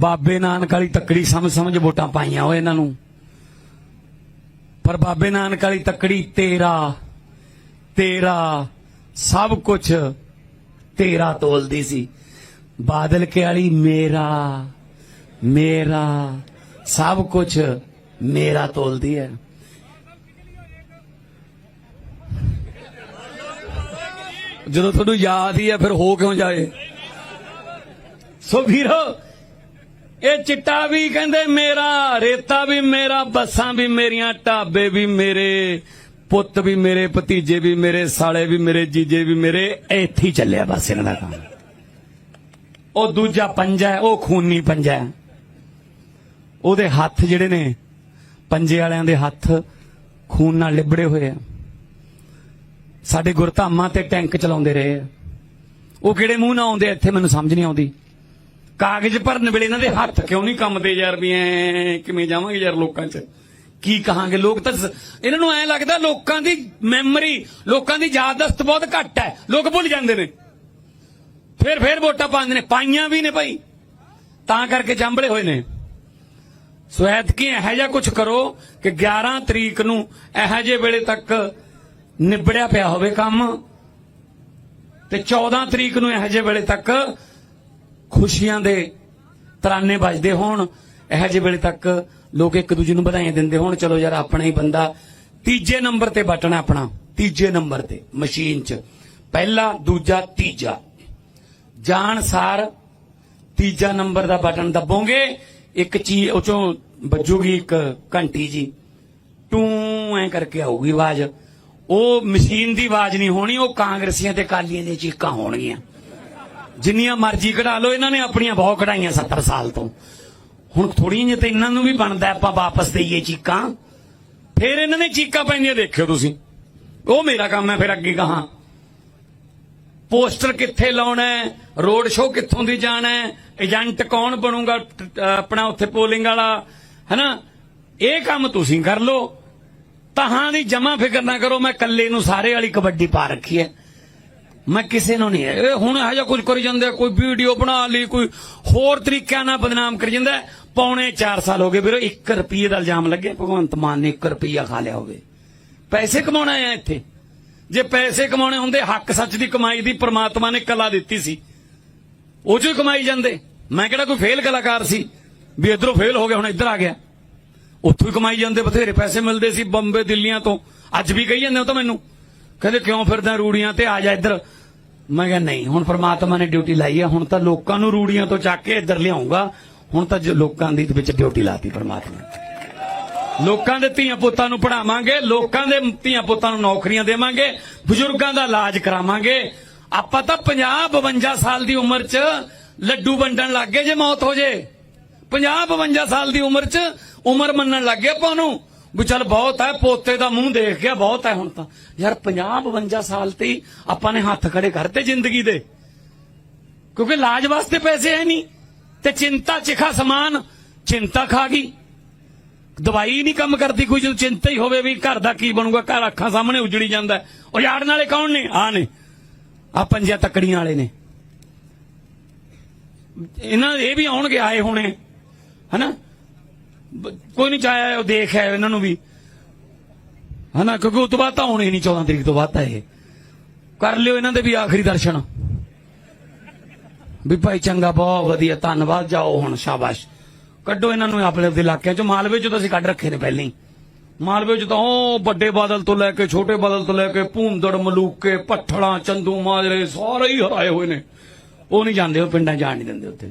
ਬਾਬੇ ਨਾਨਕ ਵਾਲੀ ਤੱਕੜੀ ਸਮਝ ਸਮਝ ਵੋਟਾਂ ਪਾਈਆਂ ਓਏ ਇਹਨਾਂ ਨੂੰ। ਪਰ ਬਾਬੇ ਨਾਨਕ ਵਾਲੀ ਤੱਕੜੀ ਤੇਰਾ ਤੇਰਾ ਸਭ ਕੁਝ ਤੇਰਾ ਤੋਲਦੀ ਸੀ। ਬਾਦਲ ਕੇ ਵਾਲੀ ਮੇਰਾ ਮੇਰਾ ਸਭ ਕੁਝ ਮੇਰਾ ਤੋਲਦੀ ਹੈ ਜਦੋਂ ਤੁਹਾਨੂੰ ਯਾਦ ਹੀ ਹੈ ਫਿਰ ਹੋ ਕਿਉਂ ਜਾਏ? ਸੋ ਵੀਰੋ ਇਹ ਚਿੱਟਾ ਵੀ ਕਹਿੰਦੇ ਮੇਰਾ, ਰੇਤਾ ਵੀ ਮੇਰਾ, ਬੱਸਾਂ ਵੀ ਮੇਰੀਆਂ, ਢਾਬੇ ਵੀ ਮੇਰੇ, ਪੁੱਤ ਵੀ ਮੇਰੇ, ਭਤੀਜੇ ਵੀ ਮੇਰੇ, ਸਾਲੇ ਵੀ ਮੇਰੇ, ਜੀਜੇ ਵੀ ਮੇਰੇ, ਇੱਥੇ ਹੀ ਚੱਲਿਆ ਬਸ ਇਹਨਾਂ ਦਾ ਕੰਮ। ਉਹ ਦੂਜਾ ਪੰਜਾ ਉਹ ਖੂਨੀ ਪੰਜਾ ਉਹਦੇ ਹੱਥ ਜਿਹੜੇ ਨੇ, ਪੰਜੇ ਵਾਲਿਆਂ ਦੇ ਹੱਥ ਖੂਨ ਨਾਲ ਲਿਬੜੇ ਹੋਏ ਆ। ਸਾਡੇ ਗੁਰਧਾਮਾਂ ਤੇ ਟੈਂਕ ਚਲਾਉਂਦੇ ਰਹੇ ਆ। ਉਹ ਕਿਹੜੇ ਮੂੰਹ ਨਾਲ ਆਉਂਦੇ ਇੱਥੇ ਮੈਨੂੰ ਸਮਝ ਨਹੀਂ ਆਉਂਦੀ। ਕਾਗਜ਼ ਭਰਨ ਵੇਲੇ ਇਹਨਾਂ ਦੇ ਹੱਥ ਕਿਉਂ ਨਹੀਂ ਕੰਮਦੇ ਯਾਰ ਵੀ ਐ ਕਿਵੇਂ ਜਾਵਾਂਗੇ ਯਾਰ ਲੋਕਾਂ 'ਚ? ਕੀ ਕਹਾਂਗੇ ਲੋਕ ਤਾਂ ਇਹਨਾਂ ਨੂੰ ਐ ਲੱਗਦਾ ਲੋਕਾਂ ਦੀ ਮੈਮਰੀ ਲੋਕਾਂ ਦੀ ਯਾਦਦਾਸ਼ਤ ਬਹੁਤ ਘੱਟ ਹੈ। ਲੋਕ ਭੁੱਲ ਜਾਂਦੇ ਨੇ। ਫਿਰ ਫਿਰ ਵੋਟਾਂ ਪਾਉਂਦੇ ਨੇ। ਪਾਈਆਂ ਵੀ ਨੇ ਭਾਈ। ਤਾਂ ਕਰਕੇ ਜੰਬਲੇ ਹੋਏ ਨੇ। ਸੋ ਐਤਕੀ ਇਹੋ ਜਿਹਾ ਕੁਝ ਕਰੋ ਕਿ 11 ਤਰੀਕ ਨੂੰ ਇਹੋ ਜਿਹੇ ਵੇਲੇ ਤੱਕ ਨਿਬੜਿਆ ਪਿਆ ਹੋਵੇ ਕੰਮ। ਤੇ 14 ਤਰੀਕ ਨੂੰ ਇਹੋ ਜਿਹੇ ਵੇਲੇ ਤੱਕ ਖੁਸ਼ੀਆਂ ਦੇ ਤਰਾਨੇ ਵੱਜਦੇ ਹੋਣ, ਇਹੋ ਜਿਹੇ ਵੇਲੇ ਤੱਕ ਲੋਕ ਇੱਕ ਦੂਜੇ ਨੂੰ ਵਧਾਈਆਂ ਦਿੰਦੇ ਹੋਣ। ਚਲੋ ਯਾਰ, ਆਪਣਾ ਹੀ ਬੰਦਾ। ਤੀਜੇ ਨੰਬਰ ਤੇ ਬਟਨ ਆਪਣਾ। ਤੀਜੇ ਨੰਬਰ ਤੇ, ਮਸ਼ੀਨ 'ਚ। ਪਹਿਲਾ, ਦੂਜਾ, ਤੀਜਾ। ਜਾਣ ਸਾਰ ਤੀਜਾ ਨੰਬਰ ਦਾ ਬਟਨ ਦੱਬੋਗੇ। ਇੱਕ ਚੀਜ਼ ਉਹ ਚੋਂ ਵੱਜੂਗੀ ਇੱਕ ਘੰਟੀ ਜੀ। ਟੂ, ਐ ਕਰਕੇ ਆਊਗੀ ਆਵਾਜ਼। ਉਹ ਮਸ਼ੀਨ ਦੀ ਆਵਾਜ਼ ਨਹੀਂ ਹੋਣੀ, ਉਹ ਕਾਂਗਰਸੀਆਂ ਤੇ ਕਾਲੀਆਂ ਦੀਆਂ ਚੀਕਾਂ ਹੋਣਗੀਆਂ। ਜਿੰਨੀਆਂ ਮਰਜ਼ੀ ਕਢਾ ਲਓ, ਇਹਨਾਂ ਨੇ ਆਪਣੀਆਂ ਬਹੁਤ ਕਢਾਈਆਂ 70 ਸਾਲ ਤੋਂ। ਹੁਣ ਥੋੜੀਆਂ ਜਿਹੀਆਂ ਤੇ ਇਹਨਾਂ ਨੂੰ ਵੀ ਬਣਦਾ ਆਪਾਂ ਵਾਪਸ ਦੇਈਏ ਚੀਕਾਂ। ਫਿਰ ਇਹਨਾਂ ਨੇ ਚੀਕਾਂ ਪੈਂਦੀਆਂ ਦੇਖਿਓ ਤੁਸੀਂ। ਉਹ ਮੇਰਾ ਕੰਮ ਹੈ, ਫਿਰ ਅੱਗੇ ਕਹਾਂ। ਪੋਸਟਰ ਕਿੱਥੇ ਲਾਉਣਾ ਹੈ, ਰੋਡ ਸ਼ੋਅ ਕਿੱਥੋਂ ਦੀ ਜਾਣਾ ਹੈ, ਏਜੰਟ ਕੌਣ ਬਣੂਗਾ ਆਪਣਾ ਉੱਥੇ ਪੋਲਿੰਗ ਵਾਲਾ, ਹੈਨਾ? ਇਹ ਕੰਮ ਤੁਸੀਂ ਕਰ ਲਓ। ਤਹਾਂ ਦੀ ਜਮਾ ਫਿਕਰ ਨਾ ਕਰੋ, ਮੈਂ ਇਕੱਲੇ ਨੂੰ ਸਾਰੇ ਵਾਲੀ ਕਬੱਡੀ ਪਾ ਰੱਖੀ ਹੈ। ਮੈਂ ਕਿਸੇ ਨੂੰ ਨਹੀਂ ਇਹ ਹੁਣ ਇਹੋ ਜਿਹਾ ਕੁਝ ਕਰੀ ਜਾਂਦੇ ਕੋਈ ਵੀਡੀਓ ਬਣਾ ਲਈ, ਕੋਈ ਹੋਰ ਤਰੀਕਿਆਂ ਨਾਲ ਬਦਨਾਮ ਕਰੀ ਜਾਂਦਾ ਹੈ। ਪੌਣੇ 4 ਸਾਲ ਹੋ ਗਏ ਵੀਰੋ 1 ਰੁਪਏ ਦਾ ਇਲਜ਼ਾਮ ਲੱਗਿਆ, ਭਗਵੰਤ ਮਾਨ ਨੇ 1 ਰੁਪਿਆ ਖਾ ਲਿਆ ਹੋਵੇ। ਪੈਸੇ ਕਮਾਉਣਾ ਆ ਇੱਥੇ। ਜੇ ਪੈਸੇ ਕਮਾਉਣੇ ਹੁੰਦੇ, ਹੱਕ ਸੱਚ ਦੀ ਕਮਾਈ ਦੀ ਪ੍ਰਮਾਤਮਾ ਨੇ ਕਲਾ ਦਿੱਤੀ ਸੀ। ਉਹ ਚੋਂ ਹੀ ਕਮਾਈ ਜਾਂਦੇ। ਮੈਂ ਕਿਹੜਾ ਕੋਈ ਫੇਲ ਕਲਾਕਾਰ ਸੀ? ਵੀ ਇਧਰੋਂ ਫੇਲ ਹੋ ਗਿਆ, ਹੁਣ ਇੱਧਰ ਆ ਗਿਆ। ਉੱਥੋਂ ਹੀ ਕਮਾਈ ਜਾਂਦੇ, ਬਥੇਰੇ ਪੈਸੇ ਮਿਲਦੇ ਸੀ ਬੰਬੇ, ਦਿੱਲੀਆਂ ਤੋਂ। ਅੱਜ ਵੀ ਕਹੀ ਜਾਂਦੇ ਹੋ ਤਾਂ ਮੈਨੂੰ। ਕਹਿੰਦੇ ਕਿਉਂ ਫਿਰਦਾ ਰੂੜੀਆਂ ਤੇ ਆ ਜਾ ਇੱਧਰ? ਮੈਂ ਕਿਹਾ ਨਹੀਂ, ਹੁਣ ਪ੍ਰਮਾਤਮਾ ਨੇ ਡਿਊਟੀ ਲਾਈ ਹੈ ਹੁਣ ਤਾਂ ਲੋਕਾਂ ਨੂੰ ਰੂੜੀਆਂ ਤੋਂ ਚੱਕ ਕੇ ਇੱਧਰ ਲਿਆਉਂਗਾ। ਹੁਣ ਤਾਂ ਲੋਕਾਂ ਦੀ ਵਿੱਚ ਡਿਊਟੀ ਲਾਤੀ ਪ੍ਰਮਾਤਮਾ ਲੋਕਾਂ ਦੇ ਧੀਆਂ ਪੁੱਤਾਂ ਨੂੰ ਪੜਾਵਾਂਗੇ ਲੋਕਾਂ ਦੇ ਧੀਆਂ ਪੁੱਤਾਂ ਨੂੰ ਨੌਕਰੀਆਂ ਦੇਵਾਂਗੇ, ਬਜ਼ੁਰਗਾਂ ਦਾ ਇਲਾਜ ਕਰਾਵਾਂਗੇ। ਆਪਾਂ ਤਾਂ 50 52 ਸਾਲ ਦੀ ਉਮਰ 'ਚ ਲੱਡੂ ਵੰਡਣ ਲੱਗ ਗਏ ਜੇ ਮੌਤ ਹੋ ਜੇ। 50 52 ਸਾਲ ਦੀ ਉਮਰ 'ਚ ਉਮਰ ਮੰਨਣ ਲੱਗ ਗਏ ਆਪਾਂ ਨੂੰ। ਵੀ ਚੱਲ ਬਹੁਤ ਹੈ ਪੋਤੇ ਦਾ ਮੂੰਹ ਦੇਖ ਗਿਆ, ਬਹੁਤ ਹੈ ਹੁਣ ਤਾਂ। ਯਾਰ 50 52 ਸਾਲ ਤੇ ਆਪਾਂ ਨੇ ਹੱਥ ਖੜੇ ਕਰਤੇ ਜ਼ਿੰਦਗੀ ਦੇ। ਕਿਉਂਕਿ ਇਲਾਜ ਵਾਸਤੇ ਪੈਸੇ ਹੈ ਨਹੀਂ। ਤੇ ਚਿੰਤਾ ਚਿਖਾ ਸਮਾਨ, ਚਿੰਤਾ ਖਾ ਗਈ। ਦਵਾਈ ਨਹੀਂ ਕੰਮ ਕਰਦੀ ਕੋਈ, ਜਦੋਂ ਚਿੰਤਾ ਹੀ ਹੋਵੇ ਵੀ ਘਰ ਦਾ ਕੀ ਬਣੂਗਾ, ਘਰ ਅੱਖਾਂ ਸਾਹਮਣੇ ਉਜੜੀ ਜਾਂਦਾ ਹੈ। ਉਹ ਯਾੜਨ ਵਾਲੇ ਕੌਣ ਨੇ? ਆ ਨੇ। ਆ ਪੰਜਾਂ ਤੱਕੜੀਆਂ ਵਾਲੇ ਨੇ। ਇਹਨਾਂ ਇਹ ਵੀ ਆਉਣਗੇ, ਆਏ ਹੋਣੇ। ਹਨਾ? ਕੋਈ ਨਹੀਂ ਚਾਹਿਆ ਉਹ ਦੇਖ ਆਇਓ ਇਹਨਾਂ ਨੂੰ ਵੀ। ਹਨਾ, ਕਿਉਂਕਿ ਉਸ ਤੋਂ ਬਾਅਦ ਤਾਂ ਆਉਣੇ ਨਹੀਂ 14 ਤਰੀਕ ਤੋਂ ਬਾਅਦ ਤਾਂ ਇਹ। ਕਰ ਲਿਓ ਇਹਨਾਂ ਦੇ ਵੀ ਆਖਰੀ ਦਰਸ਼ਨ। ਵੀ ਭਾਈ ਚੰਗਾ, ਬਹੁਤ ਵਧੀਆ, ਧੰਨਵਾਦ, ਜਾਓ ਹੁਣ, ਸ਼ਾਬਾਸ਼। ਕੱਢੋ ਇਹਨਾਂ ਨੂੰ ਆਪਣੇ ਦੇ ਇਲਾਕਿਆਂ ਚੋਂ। ਮਾਲਵੇ ਚੋਂ ਤਾਂ ਅਸੀਂ ਕੱਢ ਰੱਖੇ ਨੇ ਪਹਿਲਾਂ ਹੀ। ਮਾਲਵੇ ਚ ਤਾਂ ਉਹ ਵੱਡੇ ਬਾਦਲ ਤੋਂ ਲੈ ਕੇ, ਛੋਟੇ ਬਾਦਲ ਤੋਂ ਲੈ ਕੇ ਭੂਮਦੜ ਮਲੂਕੇ ਪੱਠਲਾਂ ਚੰਦੂ, ਮਾਜਰੇ, ਸਾਰੇ ਹੀ ਹਰਾਏ ਹੋਏ ਨੇ। ਉਹ ਨਹੀਂ ਜਾਂਦੇ, ਉਹ ਪਿੰਡਾਂ ਜਾਣ ਨਹੀਂ ਦਿੰਦੇ ਉੱਥੇ।